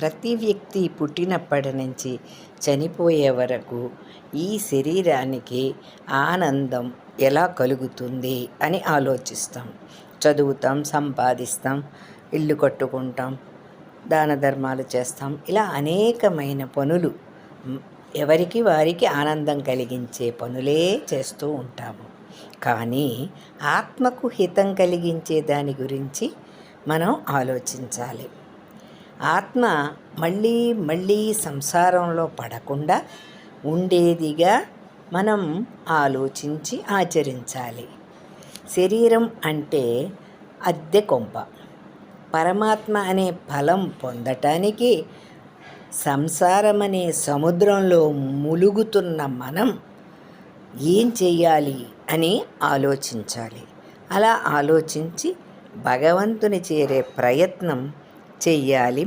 ప్రతి వ్యక్తి పుట్టినప్పటి నుంచి చనిపోయే వరకు ఈ శరీరానికి ఆనందం ఎలా కలుగుతుంది అని ఆలోచిస్తాం. చదువుతాం సంపాదిస్తాం ఇల్లు కట్టుకుంటాం దాన ధర్మాలు చేస్తాం. ఇలా అనేకమైన పనులు ఎవరికి వారికి ఆనందం కలిగించే పనులే చేస్తూ ఉంటాము. కానీ ఆత్మకు హితం కలిగించే దాని గురించి మనం ఆలోచించాలి. ఆత్మ మళ్ళీ మళ్ళీ సంసారంలో పడకుండా ఉండేదిగా మనం ఆలోచించి ఆచరించాలి. శరీరం అంటే అద్దె కొంప. పరమాత్మ అనే ఫలం పొందటానికి సంసారం అనే సముద్రంలో ములుగుతున్న మనం ఏం చేయాలి అని ఆలోచించాలి. అలా ఆలోచించి భగవంతుని చేరే ప్రయత్నం చెయ్యాలి